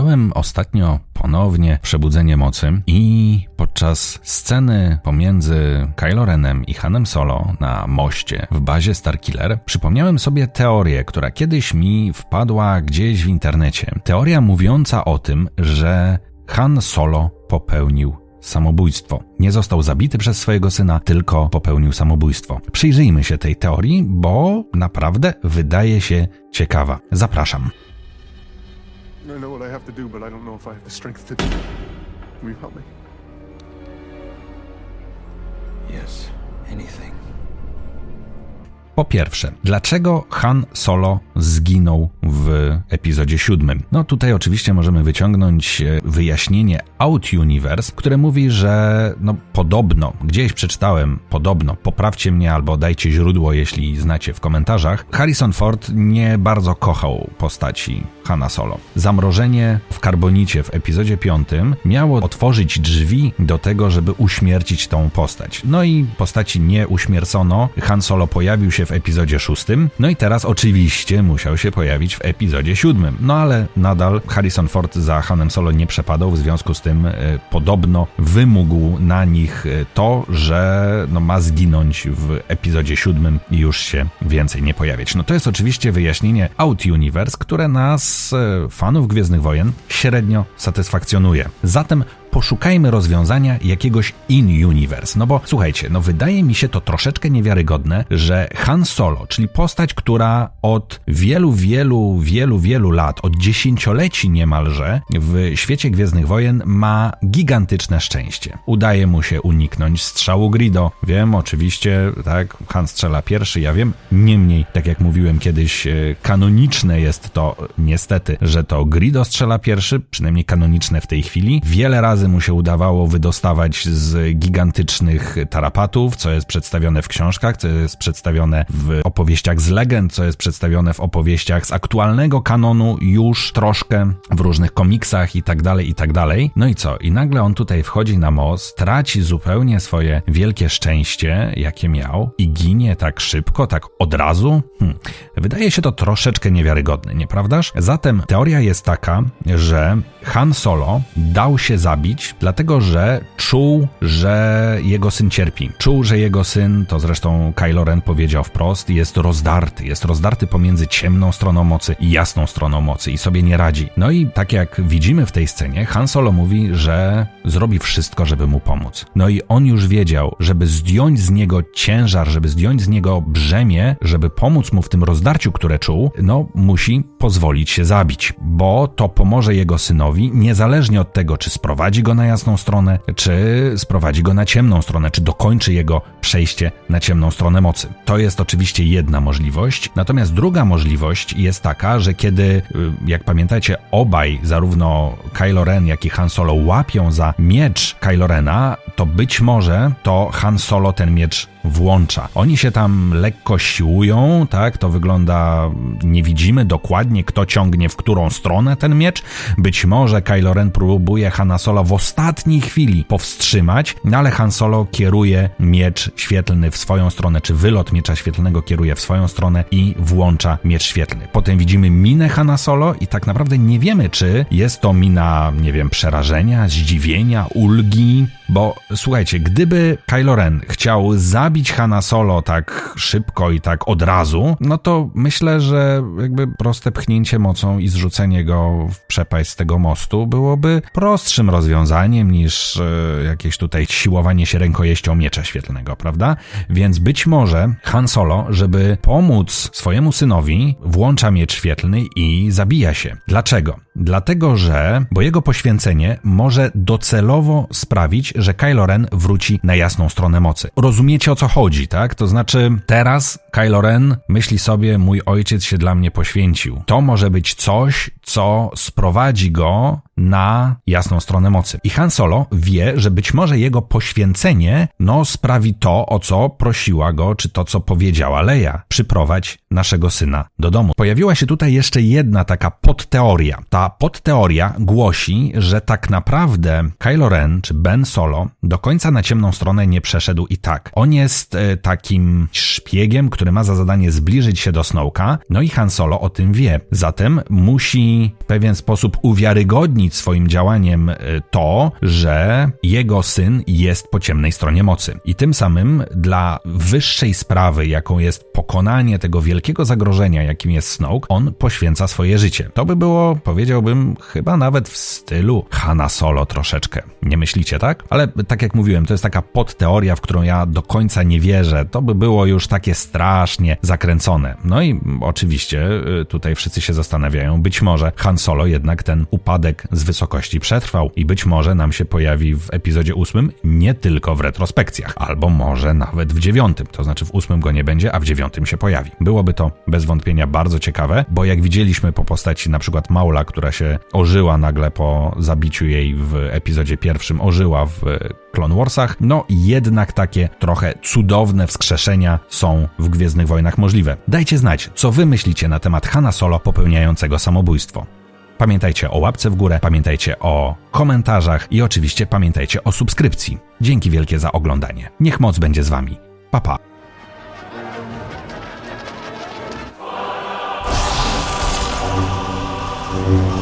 Oglądałem ostatnio ponownie Przebudzenie Mocy i podczas sceny pomiędzy Kylo Renem i Hanem Solo na moście w bazie Starkiller przypomniałem sobie teorię, która kiedyś mi wpadła gdzieś w internecie. Teoria mówiąca o tym, że Han Solo popełnił samobójstwo. Nie został zabity przez swojego syna, tylko popełnił samobójstwo. Przyjrzyjmy się tej teorii, bo naprawdę wydaje się ciekawa. Zapraszam. What I have to do, but I don't know if I have the strength to do it. Will you help me? Yes, anything. Po pierwsze, dlaczego Han Solo zginął w epizodzie siódmym? No tutaj oczywiście możemy wyciągnąć e, wyjaśnienie Out Universe, które mówi, że no podobno, gdzieś przeczytałem, podobno, poprawcie mnie albo dajcie źródło, jeśli znacie w komentarzach, Harrison Ford nie bardzo kochał postaci Hanna Solo. Zamrożenie w karbonicie w epizodzie piątym miało otworzyć drzwi do tego, żeby uśmiercić tą postać. No i postaci nie uśmiercono, Han Solo pojawił się w epizodzie szóstym, no i teraz oczywiście musiał się pojawić w epizodzie siódmym. No ale nadal Harrison Ford za Hanem Solo nie przepadał, w związku z tym e, podobno wymógł na nich e, to, że no, ma zginąć w epizodzie siódmym i już się więcej nie pojawiać. No to jest oczywiście wyjaśnienie Out Universe, które nas, fanów Gwiezdnych Wojen, średnio satysfakcjonuje. Zatem poszukajmy rozwiązania jakiegoś in-universe. No bo słuchajcie, no wydaje mi się to troszeczkę niewiarygodne, że Han Solo, czyli postać, która od wielu, wielu, wielu, wielu lat, od dziesięcioleci niemalże w świecie Gwiezdnych Wojen ma gigantyczne szczęście. Udaje mu się uniknąć strzału Grido. Wiem, oczywiście, tak, Han strzela pierwszy, ja wiem. Niemniej, tak jak mówiłem kiedyś, e, kanoniczne jest to, niestety, że to Grido strzela pierwszy, przynajmniej kanoniczne w tej chwili. Wiele razy mu się udawało wydostawać z gigantycznych tarapatów, co jest przedstawione w książkach, co jest przedstawione w opowieściach z legend, co jest przedstawione w opowieściach z aktualnego kanonu już troszkę w różnych komiksach i tak dalej, i tak dalej. No i co? I nagle on tutaj wchodzi na most, traci zupełnie swoje wielkie szczęście, jakie miał i ginie tak szybko, tak od razu? Hm. Wydaje się to troszeczkę niewiarygodne, nieprawdaż? Zatem teoria jest taka, że Han Solo dał się zabić, dlatego że czuł, że jego syn cierpi. Czuł, że jego syn, to zresztą Kylo Ren powiedział wprost, jest rozdarty. Jest rozdarty pomiędzy ciemną stroną mocy i jasną stroną mocy i sobie nie radzi. No i tak jak widzimy w tej scenie, Han Solo mówi, że zrobi wszystko, żeby mu pomóc. No i on już wiedział, żeby zdjąć z niego ciężar, żeby zdjąć z niego brzemię, żeby pomóc mu w tym rozdarciu, które czuł, no musi pozwolić się zabić, bo to pomoże jego synowi, niezależnie od tego, czy sprowadzi go na jasną stronę, czy sprowadzi go na ciemną stronę, czy dokończy jego przejście na ciemną stronę mocy. To jest oczywiście jedna możliwość, natomiast druga możliwość jest taka, że kiedy, y, jak pamiętacie, obaj, zarówno Kylo Ren, jak i Han Solo łapią za miecz Kylo Rena, to być może to Han Solo ten miecz włącza. Oni się tam lekko siłują, tak? To wygląda, nie widzimy dokładnie, kto ciągnie w którą stronę ten miecz. Być może Kylo Ren próbuje Hanna Solo w ostatniej chwili powstrzymać, no ale Han Solo kieruje miecz świetlny w swoją stronę, czy wylot miecza świetlnego kieruje w swoją stronę i włącza miecz świetlny. Potem widzimy minę Hanna Solo i tak naprawdę nie wiemy, czy jest to mina, nie wiem, przerażenia, zdziwienia, ulgi, bo słuchajcie, gdyby Kylo Ren chciał zabić Hanna Solo tak szybko i tak od razu, no to myślę, że jakby proste pchnięcie mocą i zrzucenie go w przepaść z tego mostu byłoby prostszym rozwiązaniem niż e, jakieś tutaj siłowanie się rękojeścią miecza świetlnego, prawda? Więc być może Han Solo, żeby pomóc swojemu synowi, włącza miecz świetlny i zabija się. Dlaczego? Dlatego, że, bo jego poświęcenie może docelowo sprawić, że Kylo Ren wróci na jasną stronę mocy. Rozumiecie o co chodzi, tak? To znaczy, teraz Kylo Ren myśli sobie, mój ojciec się dla mnie poświęcił. To może być coś, co sprowadzi go na jasną stronę mocy. I Han Solo wie, że być może jego poświęcenie no sprawi to, o co prosiła go, czy to, co powiedziała Leia. Przyprowadź naszego syna do domu. Pojawiła się tutaj jeszcze jedna taka podteoria. Ta podteoria głosi, że tak naprawdę Kylo Ren czy Ben Solo do końca na ciemną stronę nie przeszedł i tak. On jest e, takim szpiegiem, który ma za zadanie zbliżyć się do Snowka, no i Han Solo o tym wie. Zatem musi w pewien sposób uwiarygodnić swoim działaniem e, to, że jego syn jest po ciemnej stronie mocy. I tym samym dla wyższej sprawy, jaką jest pokonanie tego wielkiego zagrożenia, jakim jest Snoke, on poświęca swoje życie. To by było, powiedziałbym, chyba nawet w stylu Hanna Solo troszeczkę. Nie myślicie, tak? Ale tak jak mówiłem, to jest taka podteoria, w którą ja do końca nie wierzę. To by było już takie strasznie zakręcone. No i oczywiście y, tutaj wszyscy się zastanawiają, być może Han Solo jednak ten upadek z wysokości przetrwał i być może nam się pojawi w epizodzie ósmym nie tylko w retrospekcjach, albo może nawet w dziewiątym. To znaczy w ósmym go nie będzie, a w dziewiątym się pojawi. Byłoby to bez wątpienia bardzo ciekawe, bo jak widzieliśmy po postaci na przykład Maula, która się ożyła nagle po zabiciu jej w epizodzie pierwszym, ożyła w Clone Warsach, no jednak takie trochę cudowne wskrzeszenia są w Gwiezdnych Wojnach możliwe. Dajcie znać, co wy myślicie na temat Hanna Solo popełniającego samobójstwo. Pamiętajcie o łapce w górę, pamiętajcie o komentarzach i oczywiście pamiętajcie o subskrypcji. Dzięki wielkie za oglądanie. Niech moc będzie z wami. Pa pa. Thank